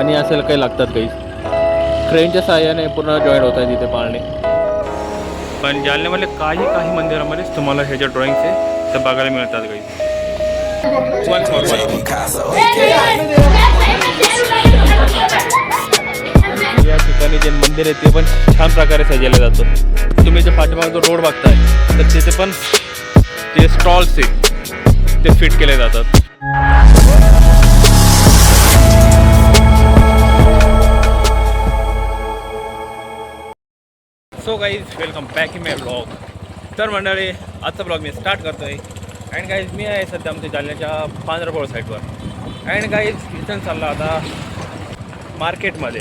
आणि असेल काही लागतात काही क्रेनच्या सहाय्याने पूर्ण जॉईंट होत आहे तिथे पाळणे पण जालन्यामध्ये काही काही मंदिरामध्येच तुम्हाला ह्याच्या ड्रॉइंगचे ते बघायला मिळतात काही या ठिकाणी जे मंदिर आहे ते पण छान प्रकारे सजवलं जातं तुम्ही जे पाठीमागे जो रोड बघताय तर तिथे पण जे स्टॉल्स आहे ते फिट केले जातात so guys welcome back in my blog तर मंडळी आजचा ब्लॉग मी स्टार्ट करतो आहे अँड गाईज मी आहे सध्या आमच्या जालन्याच्या पांढरपोळ साईडवर अँड गाईज इथून चालला आता मार्केटमध्ये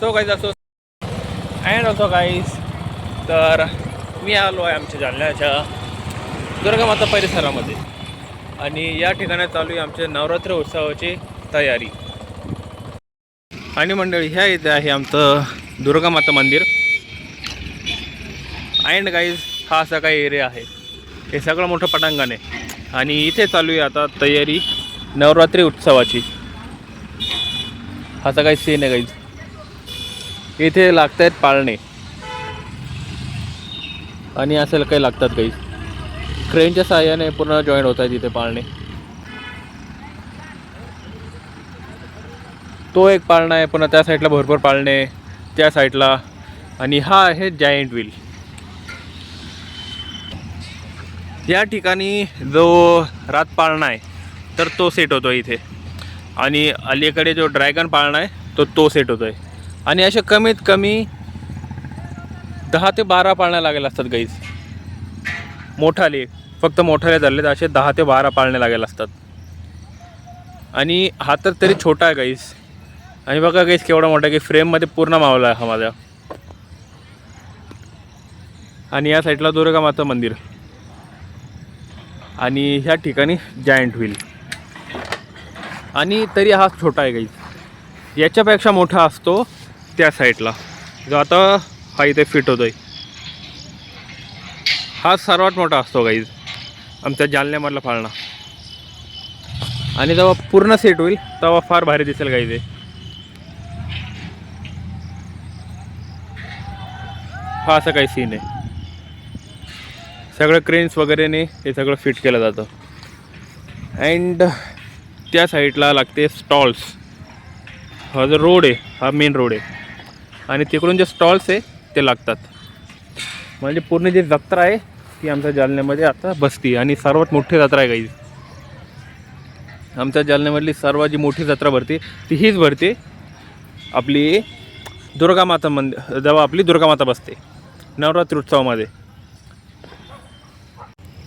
सो गाईज असो. अँड असो गाईज तर मी आलो आहे आमच्या जालन्याच्या दुर्गामाता परिसरामध्ये. आणि या ठिकाणी चालू आहे आमच्या नवरात्र उत्सवाची तयारी. आणि मंडळी ह्या इथे आहे आमचं दुर्गा माता मंदिर. अँड गाईज हा असा काही एरिया आहे. हे सगळं मोठं पटांगण आहे. आणि इथे चालू आहे आता तयारी नवरात्री उत्सवाची. असा काही सीन आहे गाईज इथे लागत आहेत पाळणे. आणि असेल काही लागतात काही क्रेनच्या सहाय्याने पूर्ण जॉईंट होत आहेत इथे पाळणे. तो एक पाळणा आहे पुन्हा त्या साईडला भरपूर पाळणे त्या साईडला. आणि हा आहे जायंट व्हील या ठिकाणी जो रात पाळणा आहे तर तो सेट होतो इथे. आणि अलीकडे जो ड्रॅगन पाळणा आहे तो तो सेट होतो आहे आणि असे कमीत कमी दहा ते बारा पाळण्या लागेल असतात गाईज मोठाले फक्त मोठाले धरले तर असे दहा ते बारा पाळणे लागेल असतात. आणि हा तर तरी छोटा आहे गाईज आणि बघा काहीच केवढा मोठा की फ्रेममध्ये पूर्ण मावला आहे हा माझा. आणि या साईडला दुर्गा माता मंदिर. आणि ह्या ठिकाणी जायंट व्हील आणि तरी हा छोटा आहे काही याच्यापेक्षा मोठा असतो त्या साईडला जो आता हा इथे फिट होतोय. हा सर्वात मोठा असतो गाईज आमच्या जालन्यामधला फाळणा आणि जेव्हा पूर्ण सेट होईल तेव्हा फार भारी दिसेल गाईज ते हा असा काही सीन आहे. सगळं क्रेन्स वगैरेने हे सगळं फिट केलं जातं. अँड त्या साईडला लागते स्टॉल्स हा जो रोड आहे हा मेन रोड आहे. आणि तिकडून जे स्टॉल्स आहे ते लागतात. म्हणजे पूर्ण जी जत्रा आहे ती आमच्या जालन्यामध्ये आता बसती आणि सर्वात मोठी जत्रा आहे काही आमच्या जालन्यामधली सर्वात जी मोठी जत्रा भरते ती हीच भरते आपली दुर्गामाता मंदिर जेव्हा आपली दुर्गामाता बसते. नवरात्री उत्सवामध्ये.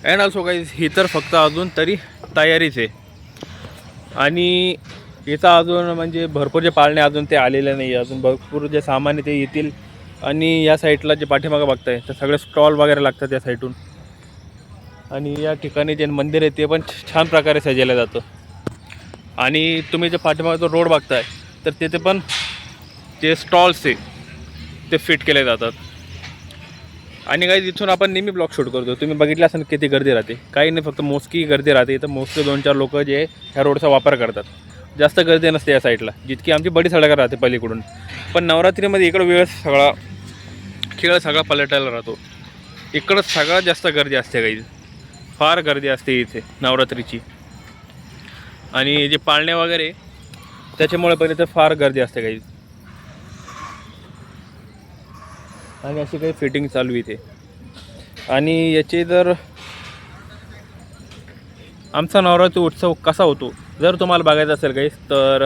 अँड ऑल्सो काही ही तर फक्त अजून तरी तयारीच आहे. आणि याचा अजून म्हणजे भरपूर जे पाळणे अजून ते आलेले नाही अजून भरपूर जे सामान ते येतील. आणि या साईडला जे पाठीमागं बघताय तर सगळे स्टॉल वगैरे लागतात या साईडून. आणि या ठिकाणी जे मंदिर आहे ते पण छान प्रकारे सजवलं जातं. आणि तुम्ही जे पाठीमागे जो रोड बघताय तर तिथे पण जे स्टॉल्स आहे ते फिट केले जातात. आणि काही तिथून आपण नेहमी ब्लॉग शूट करतो. तुम्ही बघितलं असेल किती गर्दी राहते. काही नाही फक्त मोजकी गर्दी राहते. तर मोजके दोन चार लोक जे ह्या रोडचा वापर करतात. जास्त गर्दी नसते या साईडला जितकी आमची बडी सडक राहते पलीकडून. पण नवरात्रीमध्ये इकडं वेळ सगळा खेळ सगळा पलटायला राहतो. इकडं सगळ्यात जास्त गर्दी असते काही फार गर्दी असते इथे नवरात्रीची. आणि जे पाळणे वगैरे त्याच्यामुळे पहिले तर फार गर्दी असते काही आणि अशी काही फिटिंग चालू इथे. आणि याचे जर आमचा नवरात्री उत्सव कसा होतो? जर तुम्हाला बघायचा असेल काही तर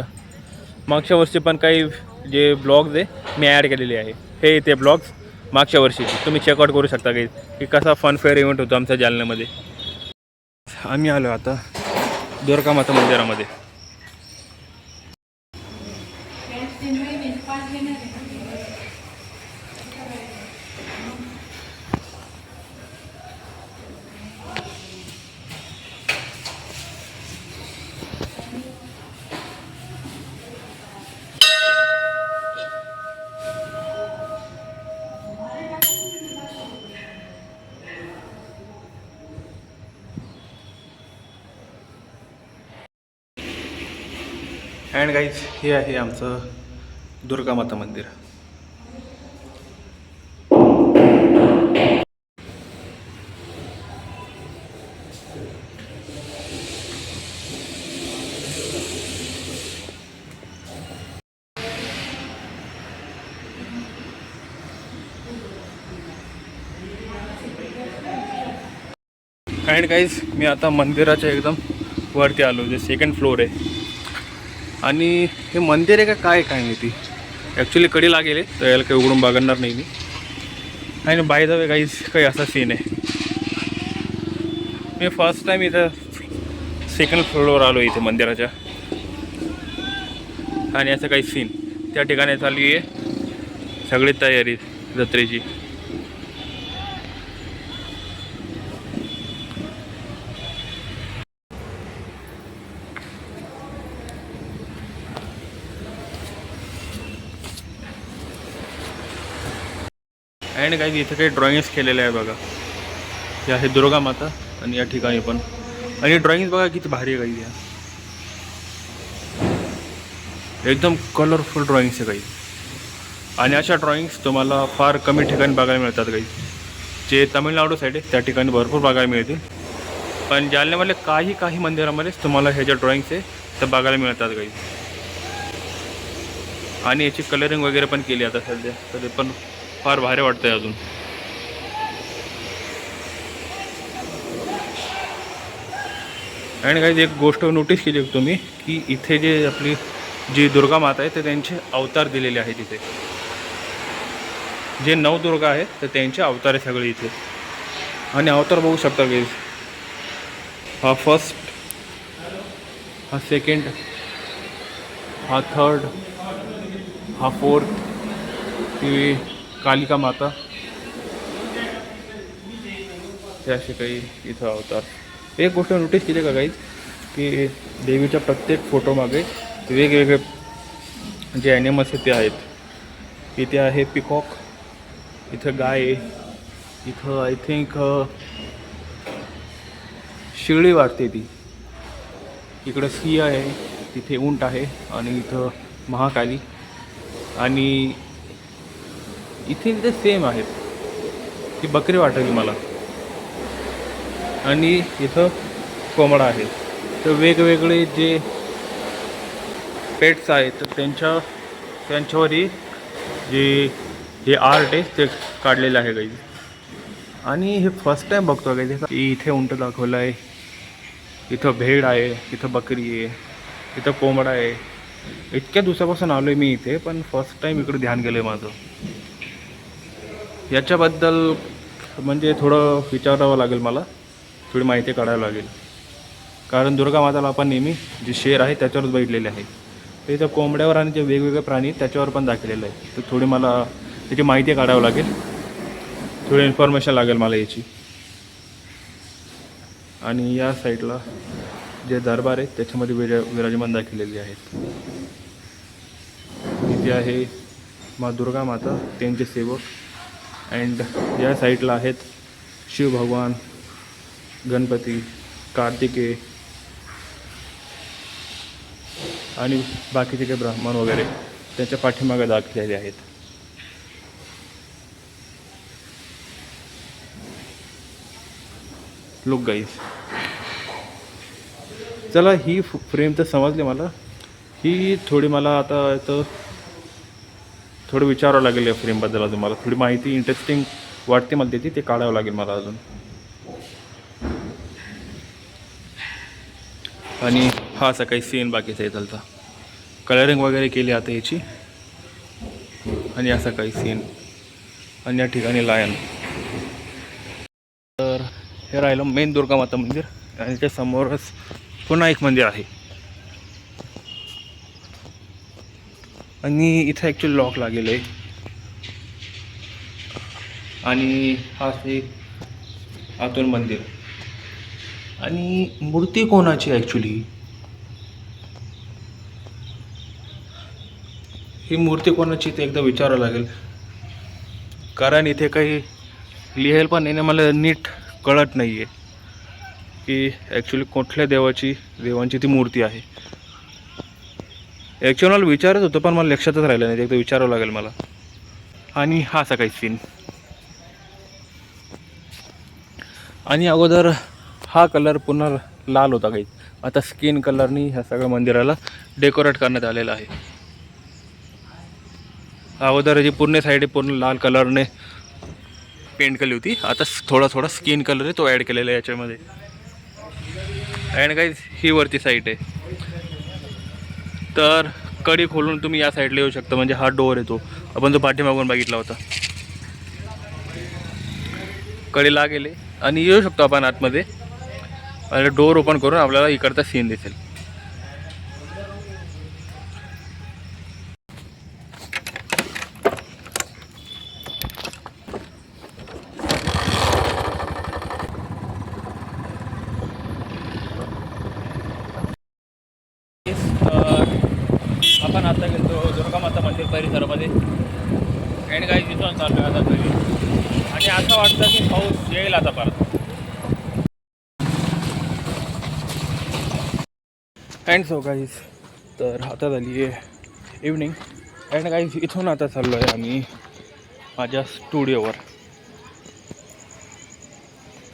मागच्या वर्षी पण काही जे ब्लॉग्स आहे मी ॲड केलेले आहे. हे ते ब्लॉग्स मागच्या वर्षीचे तुम्ही चेकआउट करू शकता काही की कसा फन फेअर इव्हेंट होतो आमच्या जालन्यामध्ये आम्ही आलो आता दुर्गा माता मंदिरामध्ये. अँड गाईज हे आहे आमचं दुर्गा माता मंदिर. अँड गाईज मी आता मंदिराच्या एकदम वरती आलो जे सेकंड फ्लोअर आहे. आणि हे मंदिर आहे का? काय काय माहिती ॲक्च्युली कडी लागेल आहे, तर याला काही उघडून बघणार नाही मी. आणि बाय द वे गाईज काही असा सीन आहे. मी फर्स्ट टाईम इथं सेकंड फ्लोरवर आलो इथे मंदिराच्या. आणि असं काही सीन त्या ठिकाणी चालली आहे. सगळी तयारी जत्रेची. अँड काही इथं काही ड्रॉइंग्स केलेले आहे बघा. हे आहे दुर्गा माता आणि या ठिकाणी पण. आणि ड्रॉइंग बघा किती भारी आहे काही. या एकदम कलरफुल ड्रॉइंग्स आहे काही. आणि अशा ड्रॉइंग्स तुम्हाला फार कमी ठिकाणी बघायला मिळतात काही. जे तामिळनाडू साईड आहे त्या ठिकाणी भरपूर बघायला मिळतील पण जालन्यामधले काही काही मंदिरामध्येच तुम्हाला ह्या ज्या ड्रॉइंग्स आहे त्या बघायला मिळतात काही. आणि याची कलरिंग वगैरे पण केली आता सध्या तर पण फार भारी वाटतंय अजून. आणि काही एक गोष्ट नोटीस केली होती तुम्ही की इथे जे आपली जी दुर्गा माता आहे ते त्यांचे अवतार दिलेले आहेत इथे. जे नवदुर्गा आहेत तर त्यांचे अवतार आहे सगळे इथे. आणि अवतार बघू शकता की हा फर्स्ट हा सेकंड हा थर्ड हा फोर्थ ती कालिका माता। हे असे काही इथं अवतार। एक गोष्ट नोटीस केली का काही की देवीच्या प्रत्येक फोटोमागे वेगवेगळे जे ॲनिमल्स आहेत ते आहेत। इथे आहे पिकॉक इथं गाय आहे इथं आय थिंक शिळी वाटते ती। इकडं सिंह आहे तिथे उंट आहे आणि इथं महाकाली। आणि इथे ते सेम आहेत. ती बकरी वाटली मला. आणि इथं कोंबडा आहे. तर वेगवेगळे जे पेट्स आहेत तर त्यांच्या त्यांच्यावरही जे जे आर्ट आहे ते काढलेलं आहे काही आणि हे फर्स्ट टाईम बघतो काही की इथे उंट दाखवलं आहे इथं भेड आहे इथं बकरी आहे इथं कोंबडा आहे. इतक्या दिवसापासून आलो आहे मी इथे पण फर्स्ट टाईम इकडे ध्यान गेलं आहे माझं. याच्याबद्दल म्हणजे थोडं विचारावं लागेल मला. थोडी माहिती काढावी लागेल. कारण दुर्गा माताला आपण नेहमी जे शेर आहे त्याच्यावरच बघितलेले आहे. ते त्या कोंबड्यावर आणि जे वेगवेगळे प्राणी त्याच्यावर पण दाखवलेलं आहे तर थोडी मला त्याची माहिती काढावं लागेल. थोडी इन्फॉर्मेशन लागेल मला याची. आणि या साईडला जे दरबार आहेत त्याच्यामध्ये विरा विराजमान दाखवलेले आहेत. इथे आहे मा दुर्गा माता त्यांचे सेवक अँड या साईडला आहेत शिव भगवान गणपती कार्तिकेय आणि बाकीचे काही ब्राह्मण वगैरे त्याच्या पाठीमागे दाखवलेले आहेत. लुक गाईज चला ही फ्रेम तर समजली मला. ही थोडी मला आता तर थोडं विचारावं लागेल या फ्रेमबद्दल अजून मला. थोडी माहिती इंटरेस्टिंग वाटते मला त्याची ते काढावं लागेल मला अजून. आणि हा असा काही सीन बाकीचा आहे चालता कलरिंग वगैरे केली आता याची. आणि असा काही सीन आणि या ठिकाणी लायन तर हे राहिलं मेन दुर्गा माता मंदिर. आणि त्या पुन्हा एक मंदिर आहे. आणि इथं ॲक्च्युली लॉक लागेल आहे. आणि हा एक आतून मंदिर. आणि मूर्ती कोणाची ॲक्च्युली ही मूर्ती कोणाची ते एकदा विचारावं लागेल. कारण इथे काही लिहायला पण येणे मला नीट कळत नाही आहे की ॲक्च्युली कुठल्या देवाची देवांची ती मूर्ती आहे. ॲक्च्युअली मला विचारत होतो पण मला लक्षातच राहिलं नाही. एकदा विचारावं लागेल मला. आणि हा असा काही सीन आणि अगोदर हा कलर पुन्हा लाल होता काही. आता स्किन कलरनी ह्या सगळ्या मंदिराला डेकोरेट करण्यात आलेलं आहे. अगोदर जी पूर्ण साईड आहे पूर्ण लाल कलरने पेंट केली होती. आता थोडा थोडा स्किन कलर आहे तो ॲड केलेला आहे याच्यामध्ये. अँड काही ही वरती साईड आहे. तर कडी खोलून तुम्ही या साईडला येऊ शकता म्हणजे हा डोअर येतो आपण जो पाठीमागून बघितला होता. कडीला गेले आणि येऊ शकतो आपण आतमध्ये. आणि डोअर ओपन करून आपल्याला इकडचा सीन दिसेल आपण आता गेलो दुर्गा माता मंदिर परिसरामध्ये आणि काही तिथून चाललो आता घरी आणि असं वाटतं की पाऊस येईल आता परत अँड सो गाईज तर आता झाली आहे इव्हनिंग अँड गाईज इथून आता चाललो आहे आम्ही माझ्या स्टुडिओवर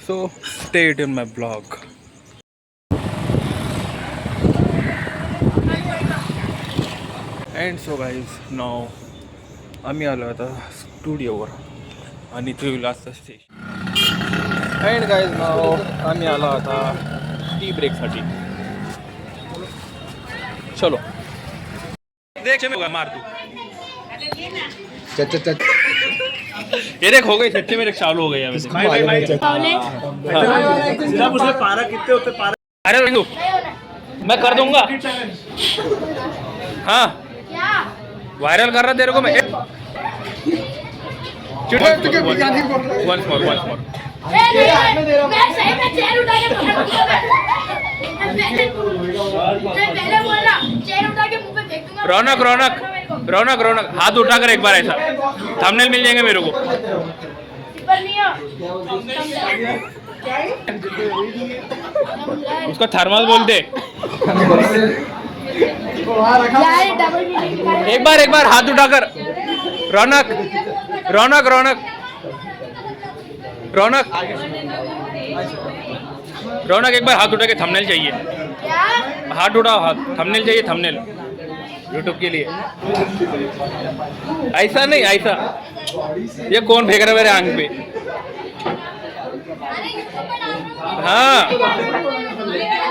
so state it in my blog and so guys नाव आम्ही आलो आता स्टुडिओवर आणि त्रिविलासचं लास्ट स्टेशन अँड गाईज नाव आम्ही आलो आता टी ब्रेकसाठी चलो। देख में मार तू। चल ये देख हो गई सच्चे मेरे चालू हो गई है अरे रंगू मैं कर दूँगा। हाँ। वायरल कर रहा तेरे को मैं। वन स्मॉल वन स्मॉल मैं सही में चेयर उठा के पहले बोल रहा चेयर उठा के मुँह पे फेंक दूँगा। रौनक रौनक रौनक रौनक हाथ उठा कर एक बार ऐसा। थंबनेल मिल जाएँगे मेरे को। हो। उसको थर्मल बोलते यार एक बार एक बार हाथ उठाकर। रौनक रौनक रौनक। रौनक। रौनक एक बार हाथ उठा के थंबनेल चाहिए हाथ उठाओ हाथ। थंबनेल चाहिए थंबनेल यूट्यूब के लिए। ऐसा नहीं ऐसा। ये कौन फेंक रहा है मेरे आँख पे? हाँ।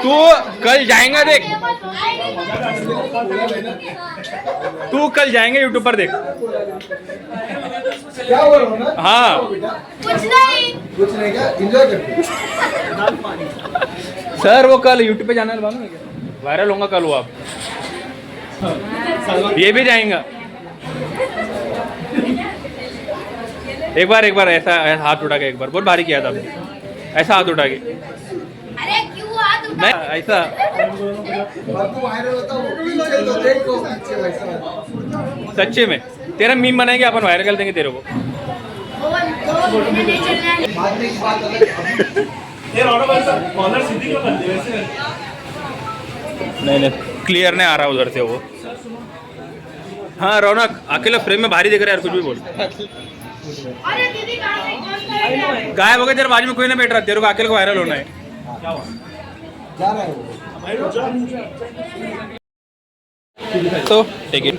तू कल जाएगा देख। तू कल जाएँगे यूट्यूब पर देख। क्या बोल रहा हूँ हाँ। कुछ नहीं। कुछ नहीं क्या? एंजॉय करते सर वो कल यूट्यूब पे जाना है मालूम है क्या? वायरल होगा कल वो आप। ये भी जाएगा। एक बार एक बार ऐसा हाथ उठा के एक बार। बहुत भारी किया था आपने। ऐसा हाथ उठा के। अरे क्यों हाथ उठा? नहीं ऐसा। सच्चे में। तेरा मीम बनाएँगे अपन वायरल कर देंगे तेरे को। नहीं है नहीं नहीं क्लियर नहीं आ रहा उधर से वो। हाँ रौनक अकेला फ्रेम में भारी दिख रहा है यार कुछ भी बोल। गायब हो गया तेरे बाजू में कोई ना बैठ रहा तेरे को अकेले को वायरल होना है। जा रहा है वो। तो ठीक है